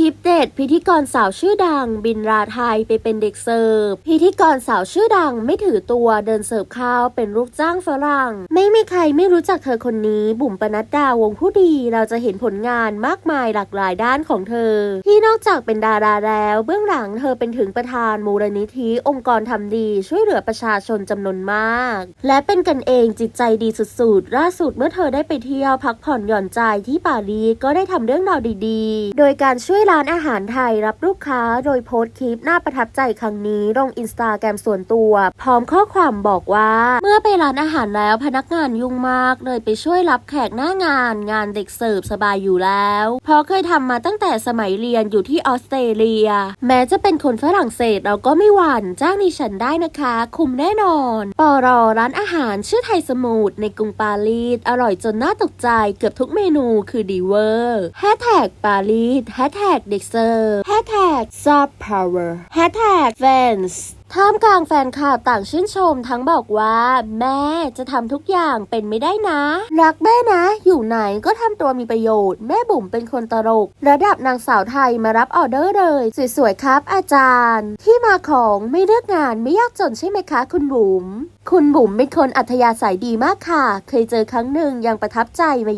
คลิปเด็ดพิธีกรสาวชื่อดัง บินราไทยไปเป็นเด็กเสิร์ฟพิธีกรสาวชื่อดังไม่ถือตัวเดินเสิร์ฟข้าวเป็นลูกจ้างฝรั่ง ไม่มีใครไม่รู้จักเธอคนนี้ บุ๋มปนัดดาวงผู้ดี เราจะเห็นผลงานมากมายหลากหลายด้านของเธอ ที่นอกจากเป็นดาราแล้ว เบื้องหลังเธอเป็นถึงประธานมูลนิธิองค์กรทำดีช่วยเหลือประชาชนจำนวนมาก และเป็นกันเองจิตใจดีสุดๆล่าสุดเมื่อเธอได้ไปเที่ยวพักผ่อนหย่อนใจที่ปารีสก็ได้ทำเรื่องราวดี ๆ โดยการช่วยร้านอาหารไทยรับลูกค้าโดยโพสต์คลิปน่าประทับใจครั้งนี้ลงอินสตาแกรมส่วนตัว พร้อมข้อความบอกว่า เมื่อไปร้านอาหารแล้วพนักงานยุ่งมาก เลยไปช่วยรับแขกหน้างาน งานเด็กเสิร์ฟสบายอยู่แล้วเพราะเคยทำมาตั้งแต่สมัยเรียนอยู่ที่ออสเตรเลีย แม้จะเป็นคนฝรั่งเศสเราก็ไม่หวั่นจ้างดิฉันได้นะคะ คุ้มแน่นอนปอรอร้านอาหารชื่อไทยสมุทรในกรุงปารีสอร่อยจนน่าตกใจเกือบทุกเมนูคือดีเวอร์แฮชแท็กปารีสแฮชแท็กกเด็กเสิร์ฟแฮชแท็กซอฟต์พาวเวอร์แฮชแท็กแฟนส์ท่ามกลางแฟนคลับต่างชื่นชมทั้งบอกว่า แม่จะทำทุกอย่างเป็นไม่ได้นะ รักแม่นะ อยู่ไหนก็ทำตัวมีประโยชน์ แม่บุ๋มเป็นคนตลก ระดับนางสาวไทยมารับออเดอร์เลย สวยๆครับอาจารย์ ที่มาของไม่เลือกงานไม่ยากจนใช่ไหมคะคุณบุ๋มคุณบุ๋มเป็นคนอัธยาศัยดีมากค่ะ เคยเจอครั้งหนึ่งยังประทับใจมา